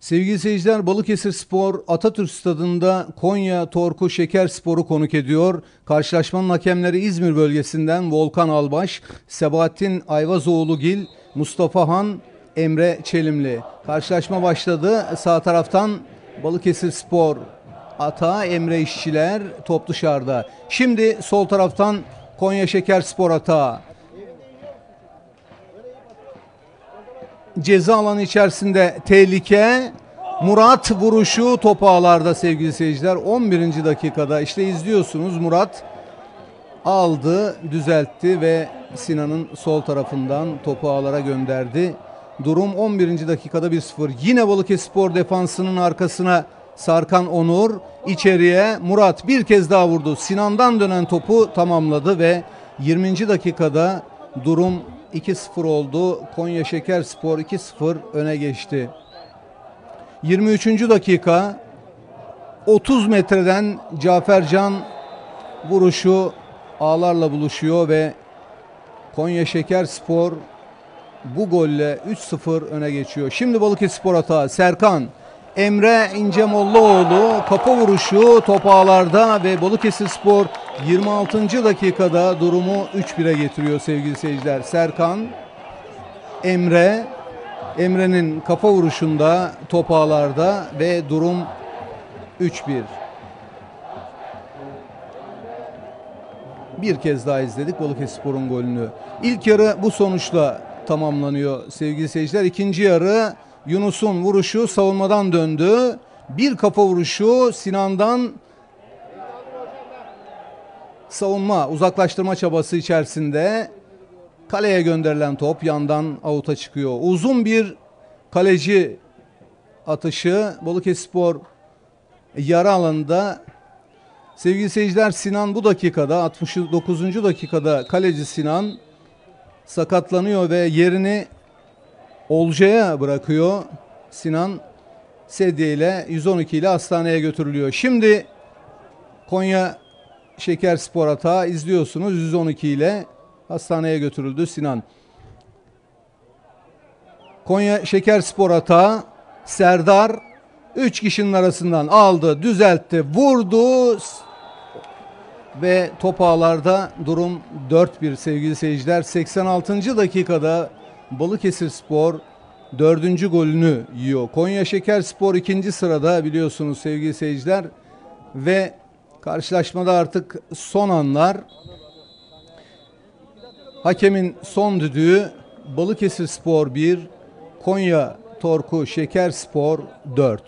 Sevgili seyirciler Balıkesir Spor Atatürk Stadında Konya Torku Şeker Spor'u konuk ediyor. Karşılaşmanın hakemleri İzmir bölgesinden Volkan Albaş, Sebahattin Ayvazoğlu'gil, Mustafa Han, Emre Çelimli. Karşılaşma başladı. Sağ taraftan Balıkesir Spor Ata Emre İşçiler top dışarıda. Şimdi sol taraftan Konya Şeker Spor Ata. Ceza alanı içerisinde tehlike. Murat vuruşu top ağlarda sevgili seyirciler. 11. dakikada işte izliyorsunuz Murat aldı, düzeltti ve Sinan'ın sol tarafından topu ağlara gönderdi. Durum 11. dakikada 1-0. Yine Balıkesir defansının arkasına Sarkan Onur içeriye Murat bir kez daha vurdu. Sinan'dan dönen topu tamamladı ve 20. dakikada durum 2-0 oldu. Konya Şeker Spor 2-0 öne geçti. 23. dakika 30 metreden Cafercan vuruşu ağlarla buluşuyor ve Konya Şeker Spor bu golle 3-0 öne geçiyor. Şimdi Balıkesir hata Serkan Emre İncemollaoğlu kafa vuruşu top ağlarda ve Balıkesir Spor 26. dakikada durumu 3-1'e getiriyor sevgili seyirciler. Serkan, Emre, Emre'nin kafa vuruşunda top ağlarda ve durum 3-1. Bir kez daha izledik Balıkesirspor'un golünü. İlk yarı bu sonuçla tamamlanıyor sevgili seyirciler. İkinci yarı Yunus'un vuruşu savunmadan döndü. Bir kafa vuruşu Sinan'dan savunma uzaklaştırma çabası içerisinde kaleye gönderilen top yandan avuta çıkıyor. Uzun bir kaleci atışı Balıkesirspor yarı alanında sevgili seyirciler Sinan bu dakikada 69. dakikada kaleci Sinan sakatlanıyor ve yerini Olcay'a bırakıyor. Sinan sedye ile 112 ile hastaneye götürülüyor. Şimdi Konya Şeker Spor Hata izliyorsunuz 112 ile hastaneye götürüldü Sinan. Konya Şeker Spor Hata Serdar 3 kişinin arasından aldı, düzeltti, vurdu ve top ağlarda durum 4-1 sevgili seyirciler. 86. dakikada Balıkesir Spor dördüncü golünü yiyor. Konya Şeker Spor ikinci sırada biliyorsunuz sevgili seyirciler. Ve karşılaşmada artık son anlar. Hakemin son düdüğü Balıkesir Spor 1, Konya Torku Şeker Spor 4.